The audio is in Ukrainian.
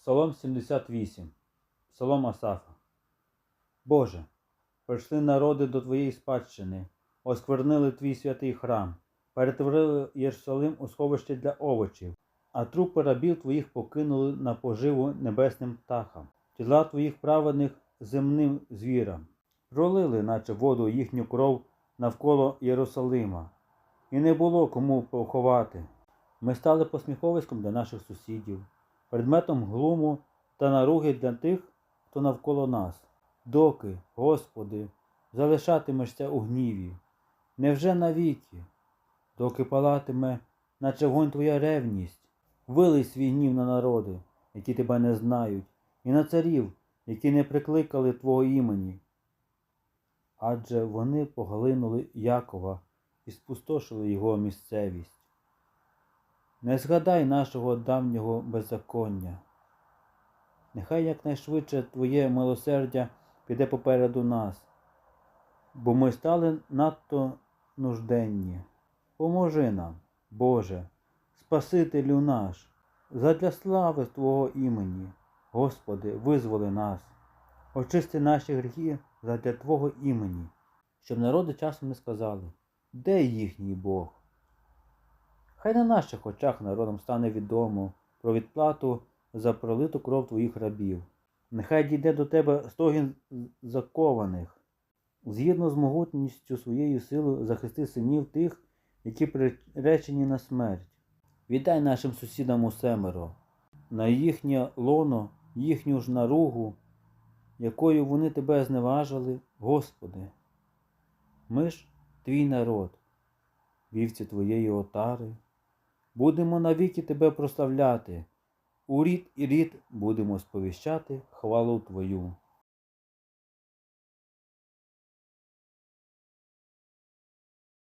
Псалом 78. Псалом Асафа. Боже, прийшли народи до Твоєї спадщини, осквернили Твій святий храм, перетворили Єрусалим у сховище для овочів, а трупи рабів Твоїх покинули на поживу небесним птахам, тіла Твоїх праведних земним звірам, пролили, наче воду їхню кров навколо Єрусалима, і не було кому поховати. Ми стали посміховиськом для наших сусідів, предметом глуму та наруги для тих, хто навколо нас. Доки, Господи, залишатимешся у гніві? Невже навіки? Доки палатиме, наче вогонь твоя ревність, вилий свій гнів на народи, які тебе не знають, і на царів, які не прикликали Твого імені. Адже вони поглинули Якова і спустошили його місцевість. Не згадай нашого давнього беззаконня. Нехай якнайшвидше Твоє милосердя піде попереду нас, бо ми стали надто нужденні. Поможи нам, Боже, Спасителю наш, задля слави Твого імені, Господи, визволи нас, очисти наші гріхи задля Твого імені, щоб народи часом не сказали, де їхній Бог? Хай на наших очах народам стане відомо про відплату за пролиту кров твоїх рабів. Нехай дійде до тебе стогін закованих, згідно з могутністю своєю силою захисти синів тих, які приречені на смерть. Віддай нашим сусідам у семеро, на їхнє лоно, їхню ж наругу, якою вони тебе зневажили, Господи. Ми ж твій народ, вівці твоєї отари. Будемо навіки тебе прославляти. У рід і рід будемо сповіщати хвалу Твою.